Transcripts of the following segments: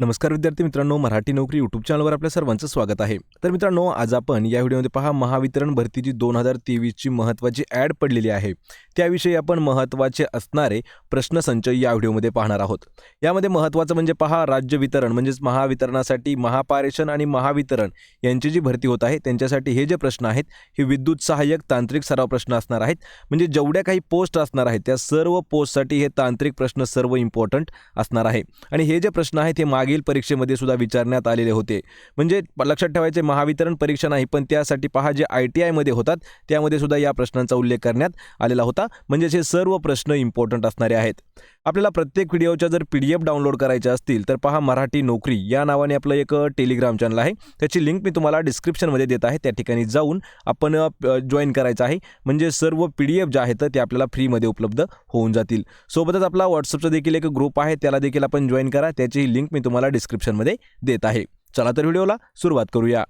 नमस्कार विद्यार्थी मित्रांनो मराठी नोकरी यूट्यूब चॅनलवर आपल्या सर्वांचं स्वागत आहे. तर मित्रांनो आज आपण या व्हिडिओमध्ये पहा महावितरण भरतीची दोन हजार तेवीसची महत्त्वाची ॲड पडलेली आहे. त्याविषयी आपण महत्त्वाचे असणारे प्रश्नसंच या व्हिडिओमध्ये पाहणार आहोत. यामध्ये महत्त्वाचं म्हणजे पहा राज्य वितरण म्हणजेच महावितरणासाठी महापारेषण आणि महावितरण यांची जी भरती होत आहे त्यांच्यासाठी हे जे प्रश्न आहेत हे विद्युत सहाय्यक तांत्रिक सराव प्रश्न असणार आहेत. म्हणजे जेवढ्या काही पोस्ट असणार आहेत त्या सर्व पोस्टसाठी हे तांत्रिक प्रश्न सर्व इम्पॉर्टंट असणार आहे. आणि हे जे प्रश्न आहेत हे मागील परीक्षेमध्ये सुद्धा विचारण्यात आलेले होते. म्हणजे लक्षात ठेवायचे महावितरण परीक्षा नाही पण त्यासाठी पहा जे आय टी आयमध्ये होतात त्यामध्ये सुद्धा या प्रश्नांचा उल्लेख करण्यात आलेला होता. म्हणजेच हे सर्व प्रश्न इम्पॉर्टंट असणारे आहेत. आपल्याला प्रत्येक व्हिडिओच्या जर पी डी एफ डाउनलोड करायच्या असतील तर पहा मराठी नोकरी या नावाने आपलं एक टेलिग्राम चॅनल आहे. त्याची लिंक मी तुम्हाला डिस्क्रिप्शनमध्ये देत आहे. त्या ठिकाणी जाऊन आपण जॉईन करायचं आहे. म्हणजे सर्व पी डी एफ जे आहेत ते आपल्याला फ्रीमध्ये उपलब्ध होऊन जातील. सोबतच आपला व्हॉट्सअपचा देखील एक ग्रुप आहे. त्याला देखील आपण जॉईन करा. त्याचीही लिंक मी तुम्हाला डिस्क्रिप्शनमध्ये देत आहे. चला तर व्हिडिओला सुरुवात करूया.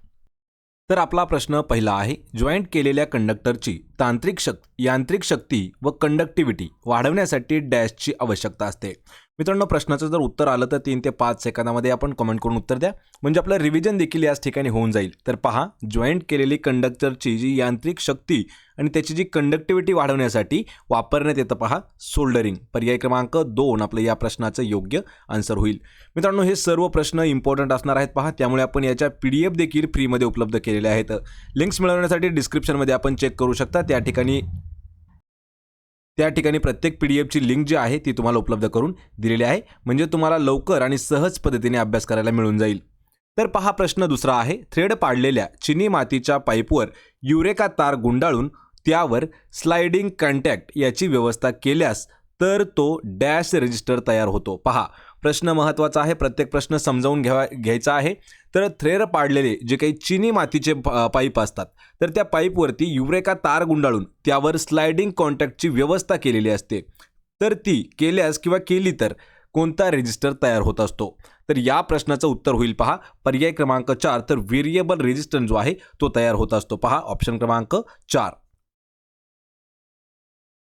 तर आपला प्रश्न पहिला आहे जॉईंट केलेल्या कंडक्टरची तांत्रिक शक्ती यांत्रिक शक्ती व कंडक्टिव्हिटी वाढवण्यासाठी डॅशची आवश्यकता असते. मित्रांनो प्रश्नाचं जर उत्तर आलं तर तीन ते पाच सेकंदामध्ये आपण कमेंट करून उत्तर द्या. म्हणजे आपलं रिव्हिजन देखील याच ठिकाणी होऊन जाईल. तर पहा जॉईंट केलेली कंडक्टरची जी यांत्रिक शक्ती आणि त्याची जी कंडक्टिव्हिटी वाढवण्यासाठी वापरण्यात येतं पहा सोल्डरिंग पर्याय क्रमांक दोन आपलं या प्रश्नाचं योग्य आन्सर होईल. मित्रांनो हे सर्व प्रश्न इम्पॉर्टंट असणार आहेत पहा त्यामुळे आपण याच्या पी डी एफ देखील फ्रीमध्ये उपलब्ध केलेले आहेत. लिंक्स मिळवण्यासाठी डिस्क्रिप्शनमध्ये आपण चेक करू शकता. त्या ठिकाणी त्या ठिकाणी प्रत्येक पी डी एफची लिंक जी आहे ती तुम्हाला उपलब्ध करून दिलेली आहे. म्हणजे तुम्हाला लवकर आणि सहज पद्धतीने अभ्यास करायला मिळून जाईल. तर पहा प्रश्न दुसरा आहे. थ्रेड पाडलेल्या चिनी मातीच्या पाईपवर युरेका तार गुंडाळून त्यावर स्लायडिंग कॉन्टॅक्ट याची व्यवस्था केल्यास तर तो डॅश रजिस्टर तयार होतो. पहा प्रश्न महत्त्वाचा आहे. प्रत्येक प्रश्न समजावून घ्यावा घ्यायचा आहे. तर थ्रेर पाडलेले जे काही चिनी मातीचे पाईप असतात तर त्या पाईपवरती युरेका तार गुंडाळून त्यावर स्लायडिंग कॉन्टॅक्टची व्यवस्था केलेली असते. तर ती केल्यास किंवा केली तर कोणता रेजिस्टर तयार होत असतो? तर या प्रश्नाचं उत्तर होईल पहा. पर्याय क्रमांक चार तर व्हेरिएबल रेजिस्टन्स जो आहे तो तयार होत असतो. पहा ऑप्शन क्रमांक चार.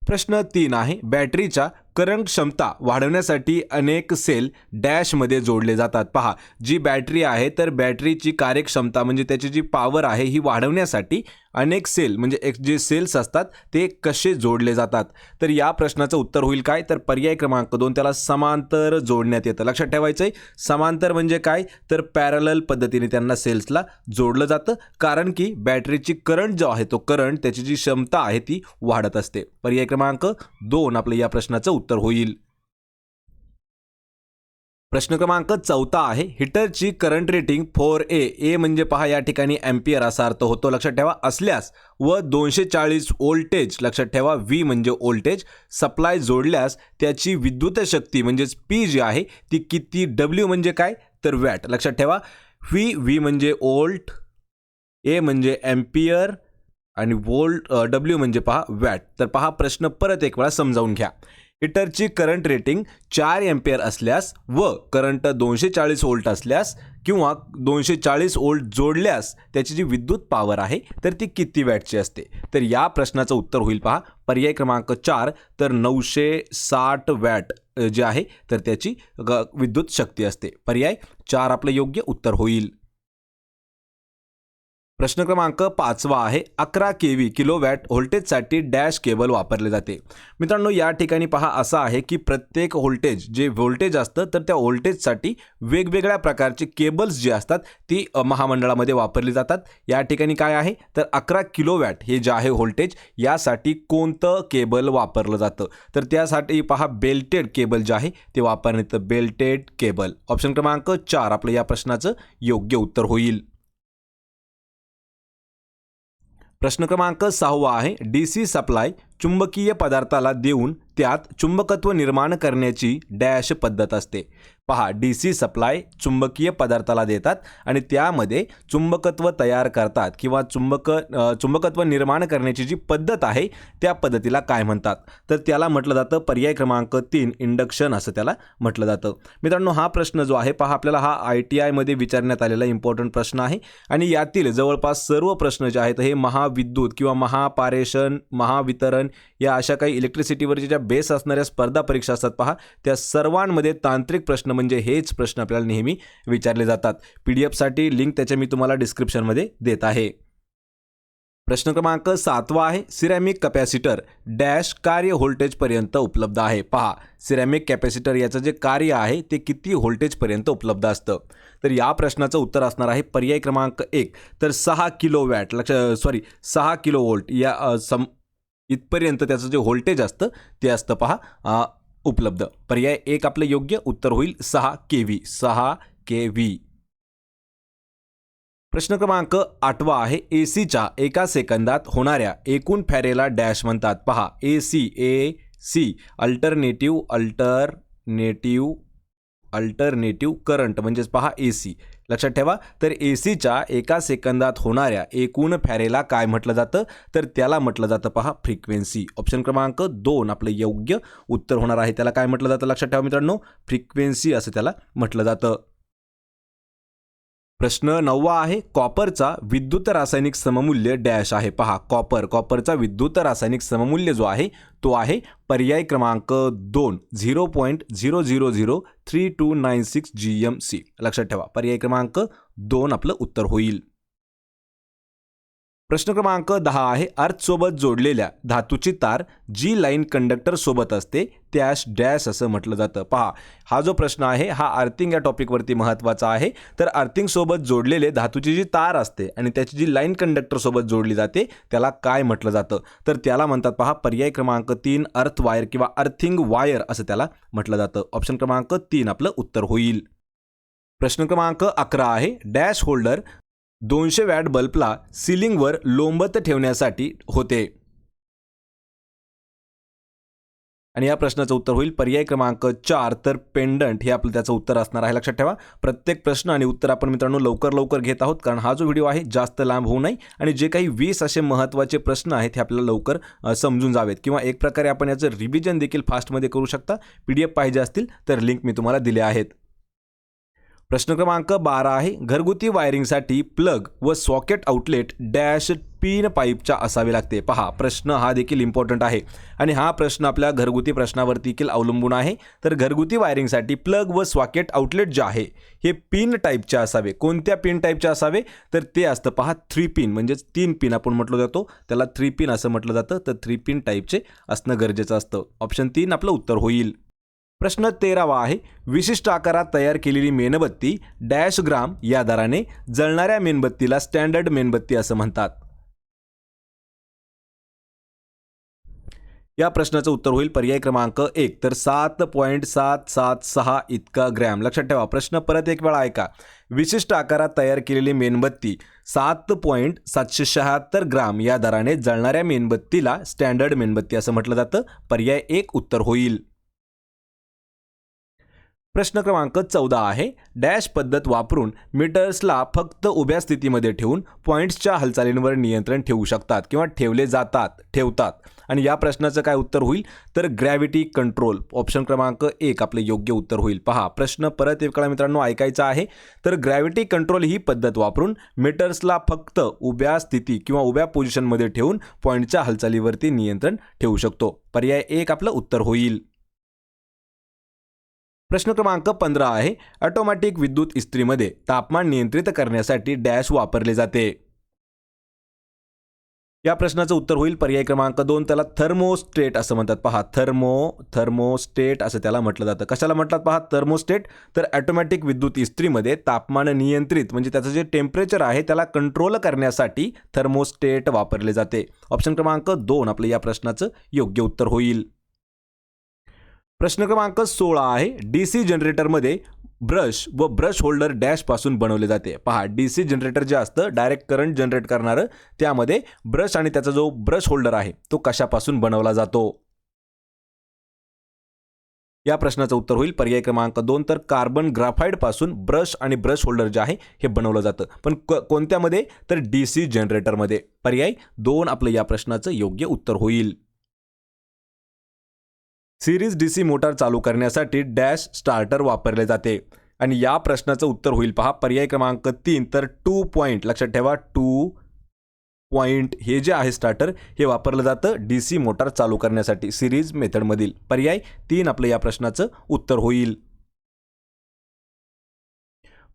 प्रश्न तीन आहे. बॅटरीच्या करंट क्षमता वाढवण्यासाठी अनेक सेल डॅशमध्ये जोडले जातात. पहा जी बॅटरी आहे तर बॅटरीची कार्यक्षमता म्हणजे त्याची जी पॉवर आहे ही वाढवण्यासाठी अनेक सेल म्हणजे एक जे सेल्स असतात ते कसे जोडले जातात? तर या प्रश्नाचं उत्तर होईल काय? तर पर्याय क्रमांक दोन त्याला समांतर जोडण्यात येतं. लक्षात ठेवायचं आहे समांतर म्हणजे काय? तर पॅरलल पद्धतीने त्यांना सेल्सला जोडलं जातं कारण की बॅटरीची करंट जो आहे तो करंट त्याची जी क्षमता आहे ती वाढत असते. पर्याय क्रमांक दोन आपलं या प्रश्नाचं उत्तर होईल. प्रश्न क्रमांक चौथा आहे. हिटरची current rating four A A म्हणजे पहा या ठिकाणी एम्पियर असा अर्थ होतो. लक्षात ठेवा असल्यास व दोनशे चाळीस वोल्टेज लक्षात ठेवा व्ही म्हणजे वोल्टेज सप्लाय जोडल्यास त्याची विद्युत शक्ती म्हणजेच पी जी आहे ती किती? डब्ल्यू म्हणजे काय? तर वॅट लक्षात ठेवा व्ही व्ही म्हणजे ओल्ट ए म्हणजे एम्पियर आणि वोल्ट डब्ल्यू म्हणजे पहा वॅट तर पहा प्रश्न परत एक वेळा समजावून घ्या. हिटरची करंट रेटिंग चार एम्पियर असल्यास व करंट दोनशे चाळीस वोल्ट असल्यास किंवा दोनशे चाळीस वोल्ट जोडल्यास त्याची जी विद्युत पॉवर आहे तर ती किती वॅटची असते? तर या प्रश्नाचं उत्तर होईल पहा. पर्याय क्रमांक चार तर नऊशे साठ वॅट जे आहे तर त्याची ग- विद्युत शक्ती असते. पर्याय चार आपलं योग्य उत्तर होईल. प्रश्न क्रमांक पाचवा आहे अकरा के व्ही किलोवॅट व्होल्टेजसाठी डॅश केबल वापरले जाते. मित्रांनो या ठिकाणी पहा असं आहे की प्रत्येक व्होल्टेज जे व्होल्टेज असतं तर त्या व्होल्टेजसाठी वेगवेगळ्या प्रकारचे केबल्स जे असतात ती महामंडळामध्ये वापरली जातात. या ठिकाणी काय आहे? तर अकरा किलो वॅट हे जे आहे व्होल्टेज यासाठी कोणतं केबल वापरलं जातं? तर त्यासाठी पहा बेल्टेड केबल जे आहे ते वापरण्यात येतं बेल्टेड केबल. ऑप्शन क्रमांक चार आपलं या प्रश्नाचं योग्य उत्तर होईल. प्रश्न क्रमांक सहावा आहे. डी सी सप्लाय चुंबकीय पदार्थाला देऊन त्यात चुंबकत्व निर्माण करण्याची डॅश पद्धत असते. पहा डी सी सप्लाय चुंबकीय पदार्थाला देतात आणि त्यामध्ये चुंबकत्व तयार करतात किंवा चुंबक चुंबकत्व निर्माण करण्याची जी पद्धत आहे त्या पद्धतीला काय म्हणतात? तर त्याला म्हटलं जातं पर्याय क्रमांक तीन इंडक्शन असं त्याला म्हटलं जातं. मित्रांनो हा प्रश्न जो आहे पहा आपल्याला हा आय टी आयमध्ये विचारण्यात आलेला इम्पॉर्टंट प्रश्न आहे आणि यातील जवळपास सर्व प्रश्न जे आहेत हे महाविद्युत किंवा महापारेषण महावितरण या अशा काही इलेक्ट्रिसिटीवरच्या ज्या बेस असणाऱ्या स्पर्धा परीक्षा असतात पहा त्या सर्वांमध्ये तांत्रिक प्रश्न म्हणजे म्हणजे हेच प्रश्न आपल्याला नेहमी विचारले जातात. पी डी एफसाठी लिंक त्याच्या मी तुम्हाला डिस्क्रिप्शनमध्ये देत आहे. प्रश्न क्रमांक सातवा आहे. सिरॅमिक कपॅसिटर डॅश कार्य व्होल्टेजपर्यंत उपलब्ध आहे. पहा सिरॅमिक कॅपॅसिटर याचं जे कार्य आहे ते किती व्होल्टेजपर्यंत उपलब्ध असतं? तर या प्रश्नाचं उत्तर असणार आहे पर्याय क्रमांक एक. तर सहा किलो वॅट लक्ष सॉरी सहा किलो वोल्ट या सम इथपर्यंत त्याचं जे व्होल्टेज असतं ते असतं पहा उपलब्ध. पर्याय एक आपलं योग्य उत्तर होईल सहा के व्ही सहा के व्ही प्रश्न क्रमांक आठवा आहे. ए सीच्या एका सेकंदात होणाऱ्या एकूण फॅरेला डॅश म्हणतात. पहा A C A C alternative alternative alternative current. म्हणजेच पहा ए सी लक्षात ठेवा. तर ए सीच्या एका सेकंदात होणाऱ्या एकूण फॅरेला काय म्हटलं जातं? तर त्याला म्हटलं जातं पहा फ्रिक्वेन्सी. ऑप्शन क्रमांक दोन आपलं योग्य उत्तर होणार आहे. त्याला काय म्हटलं जातं? लक्षात ठेवा मित्रांनो. फ्रिक्वेन्सी असं त्याला म्हटलं जातं. प्रश्न नववा आहे कॉपरचा विद्युत रासायनिक सममूल्य डॅश आहे. पहा कॉपर कॉपरचा विद्युत रासायनिक सममूल्य जो आहे तो आहे पर्याय क्रमांक दोन zero point zero zero zero three two nine six G M C. लक्षात ठेवा पर्याय क्रमांक दोन आपलं उत्तर होईल. प्रश्न क्रमांक दहा आहे अर्थसोबत जोडलेल्या धातूची तार जी लाईन कंडक्टरसोबत असते त्यास डॅश असं म्हटलं जातं. पहा हा जो प्रश्न आहे हा अर्थिंग या टॉपिकवरती महत्त्वाचा आहे. तर अर्थिंगसोबत जोडलेले धातूची जी तार असते आणि त्याची जी लाईन कंडक्टरसोबत जोडली जाते त्याला काय म्हटलं जातं? तर त्याला म्हणतात पहा पर्याय क्रमांक तीन अर्थ वायर किंवा अर्थिंग वायर असं त्याला म्हटलं जातं. ऑप्शन क्रमांक तीन आपलं उत्तर होईल. प्रश्न क्रमांक अकरा आहे डॅश होल्डर दोनशे वॅट बल्बला सिलिंगवर लोंबत ठेवण्यासाठी होते. आणि या प्रश्नाचं उत्तर होईल. पर्याय क्रमांक चार तर पेंडंट हे आपलं त्याचं उत्तर असणार आहे. लक्षात ठेवा. प्रत्येक प्रश्न आणि उत्तर आपण मित्रांनो लवकर लवकर घेत आहोत. कारण हा जो व्हिडिओ आहे जास्त लांब होऊ नये. आणि जे काही वीस असे महत्त्वाचे प्रश्न आहेत हे आपल्याला लवकर समजून जावेत. किंवा एक प्रकारे आपण याचं रिव्हिजन देखील फास्टमध्ये करू शकता. पी डी एफ पाहिजे असतील तर लिंक मी तुम्हाला दिले आहेत. प्रश्न क्रमांक बारा आहे. घरगुती वायरिंगसाठी प्लग व सॉकेट आउटलेट डॅश पिन पाईपच्या असावे लागते. पहा प्रश्न हा देखील इम्पॉर्टंट आहे. आणि हा प्रश्न आपल्या घरगुती प्रश्नावरती देखील अवलंबून आहे. तर घरगुती वायरिंगसाठी प्लग व सॉकेट आउटलेट जे आहे हे पिन टाईपचे असावे. कोणत्या पिन टाईपचे असावे? तर ते असतं पहा थ्री पिन म्हणजेच तीन पिन आपण म्हटलं जातो. त्याला थ्री पिन असं म्हटलं जातं. तर थ्री पिन टाईपचे असणं गरजेचं असतं. ऑप्शन तीन आपलं उत्तर होईल. प्रश्न तेरावा आहे. विशिष्ट आकारात तयार केलेली मेणबत्ती डॅश ग्राम या दराने जळणाऱ्या मेणबत्तीला स्टँडर्ड मेणबत्ती असं म्हणतात. या प्रश्नाचं उत्तर होईल पर्याय क्रमांक एक. तर सात पॉईंट सात सात सहा इतका ग्रॅम. लक्षात ठेवा प्रश्न परत एक वेळा ऐका. विशिष्ट आकारात तयार केलेली मेणबत्ती सात पॉईंट सातशे शहात्तर ग्राम या दराने जळणाऱ्या मेणबत्तीला स्टँडर्ड मेणबत्ती असं म्हटलं जातं. पर्याय एक उत्तर होईल. प्रश्न क्रमांक चौदा आहे. डॅश पद्धत वापरून मीटर्सला फक्त उभ्या स्थितीमध्ये ठेवून पॉईंट्सच्या हालचालींवर नियंत्रण ठेवू शकतात किंवा ठेवले जातात ठेवतात. आणि या प्रश्नाचं काय उत्तर होईल? तर ग्रॅव्हिटी कंट्रोल ऑप्शन क्रमांक एक आपलं योग्य उत्तर होईल. पहा प्रश्न परत एक वेळा मित्रांनो ऐकायचा आहे. तर ग्रॅव्हिटी कंट्रोल ही पद्धत वापरून मीटर्सला फक्त उभ्या स्थिती किंवा उभ्या पोझिशनमध्ये ठेवून पॉईंटच्या हालचालीवरती नियंत्रण ठेवू शकतो. पर्याय एक आपलं उत्तर होईल. प्रश्न क्रमांक पंधरा आहे. ऑटोमॅटिक विद्युत इस्त्रीमध्ये तापमान नियंत्रित करण्यासाठी डॅश वापरले जाते. या प्रश्नाचं उत्तर होईल. पर्याय क्रमांक दोन त्याला थर्मोस्टेट असं म्हणतात. पहा थर्मो थर्मोस्टेट असं त्याला म्हटलं जातं. कशाला म्हटलं पहा? थर्मोस्टेट तर ॲटोमॅटिक विद्युत इस्त्रीमध्ये तापमान नियंत्रित म्हणजे त्याचं जे टेम्परेचर आहे त्याला कंट्रोल करण्यासाठी थर्मोस्टेट वापरले जाते. ऑप्शन क्रमांक दोन आपलं या प्रश्नाचं योग्य उत्तर होईल. प्रश्न क्रमांक सोळा आहे. डी सी जनरेटरमध्ये ब्रश व ब्रश होल्डर डॅशपासून बनवले जाते. पहा डी सी जनरेटर जे असतं डायरेक्ट करंट जनरेट करणारं त्यामध्ये ब्रश आणि त्याचा जो ब्रश होल्डर आहे तो कशापासून बनवला जातो? या प्रश्नाचं उत्तर होईल. पर्याय क्रमांक दोन तर कार्बन ग्राफाईडपासून ब्रश आणि ब्रश होल्डर जे आहे हे बनवलं जातं. पण क- कोणत्यामध्ये? तर डी सी जनरेटरमध्ये. पर्याय दोन आपलं या प्रश्नाचं योग्य उत्तर होईल. सिरीज डी सी मोटार चालू करण्यासाठी डॅश स्टार्टर वापरले जाते. आणि या प्रश्नाचं उत्तर होईल पहा. पर्याय क्रमांक तीन तर टू पॉईंट लक्षात ठेवा टू पॉईंट हे जे आहे स्टार्टर हे वापरलं जातं डी सी मोटार चालू करण्यासाठी सिरीज मेथडमधील. पर्याय तीन आपलं या प्रश्नाचं उत्तर होईल.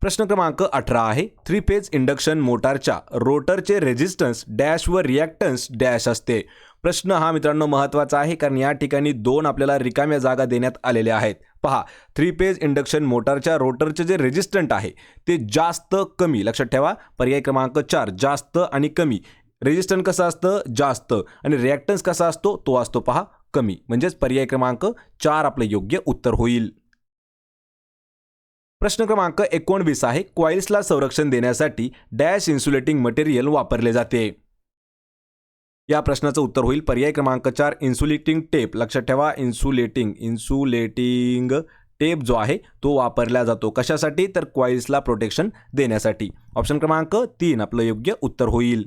प्रश्न क्रमांक अठरा आहे. थ्री फेज इंडक्शन मोटारच्या रोटरचे रेझिस्टन्स डॅश व रिॲक्टन्स डॅश असते. प्रश्न हा मित्रांनो महत्त्वाचा आहे कारण या ठिकाणी दोन आपल्याला रिकाम्या जागा देण्यात आलेल्या आहेत. पहा थ्री पेज इंडक्शन मोटारच्या रोटरचे जे रेजिस्टंट आहे ते जास्त कमी. लक्षात ठेवा पर्याय क्रमांक चार जास्त आणि कमी. रेजिस्टंट कसं असतं? जास्त. आणि रिॲक्टन्स कसा असतो? तो असतो पहा कमी. म्हणजेच पर्याय क्रमांक चार आपलं योग्य उत्तर होईल. प्रश्न क्रमांक एकोणवीस आहे क्वाईल्सला संरक्षण देण्यासाठी डॅश इन्सुलेटिंग मटेरियल वापरले जाते. या प्रश्नाचं उत्तर होईल. पर्याय क्रमांक चार इन्सुलेटिंग टेप. लक्षात ठेवा इन्सुलेटिंग इन्सुलेटिंग टेप जो आहे तो वापरला जातो. कशासाठी? तर क्वाईल्सला प्रोटेक्शन देण्यासाठी. ऑप्शन क्रमांक तीन आपलं योग्य उत्तर होईल.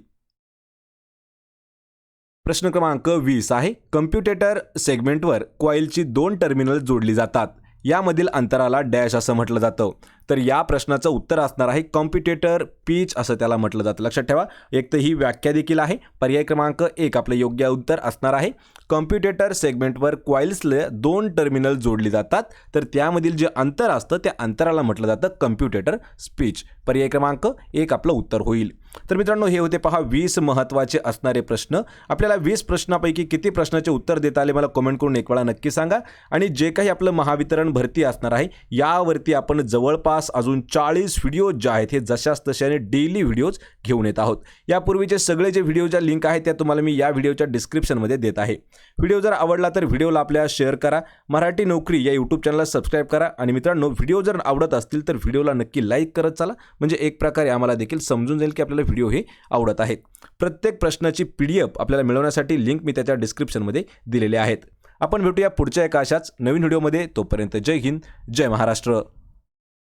प्रश्न क्रमांक वीस आहे. कम्प्युटेटर सेगमेंटवर क्वाईलची दोन टर्मिनल जोडली जातात. यामधील अंतराला डॅश असं म्हटलं जातं. तर या प्रश्नाचं उत्तर असणार आहे कॉम्प्युटेटर पीच असं त्याला म्हटलं जातं. लक्षात ठेवा एक तर ही व्याख्या देखील आहे. पर्याय क्रमांक एक आपलं योग्य उत्तर असणार आहे. कॉम्प्युटेटर सेगमेंटवर क्वाईल्सला दोन टर्मिनल जोडली जातात. तर त्यामधील जे अंतर असतं त्या अंतराला म्हटलं जातं कम्प्युटेटर स्पीच. पर्याय क्रमांक एक आपलं उत्तर होईल. तर मित्रांनो हे होते पहा वीस महत्त्वाचे असणारे प्रश्न. आपल्याला वीस प्रश्नापैकी किती प्रश्नाचे उत्तर देता आले मला कमेंट करून एक वेळा नक्की सांगा. आणि जे काही आपलं महावितरण भरती असणार आहे यावरती आपण जवळपास अजून चाळीस व्हिडिओज जे आहेत हे जशाच तशाने डेली व्हिडिओज घेऊन येत आहोत. यापूर्वीचे सगळे जे व्हिडिओच्या लिंक आहेत त्या तुम्हाला मी या व्हिडिओच्या डिस्क्रिप्शनमध्ये देत आहे. व्हिडिओ जर आवडला तर व्हिडिओला आपल्याला शेअर करा. मराठी नोकरी या यूट्यूब चॅनलला सबस्क्राईब करा. आणि मित्रांनो व्हिडिओ जर आवडत असतील तर व्हिडिओला नक्की लाईक करत चला. म्हणजे एक प्रकारे आम्हाला देखील समजून जाईल की आपल्याला व्हिडिओ हे आवडत आहेत. प्रत्येक प्रश्नाची पी डी एफ आपल्याला मिळवण्यासाठी लिंक मी त्याच्या डिस्क्रिप्शनमध्ये दिलेले आहेत. आपण भेटूया पुढच्या एका अशाच नवीन व्हिडिओमध्ये तोपर्यंत जय हिंद जय महाराष्ट्र.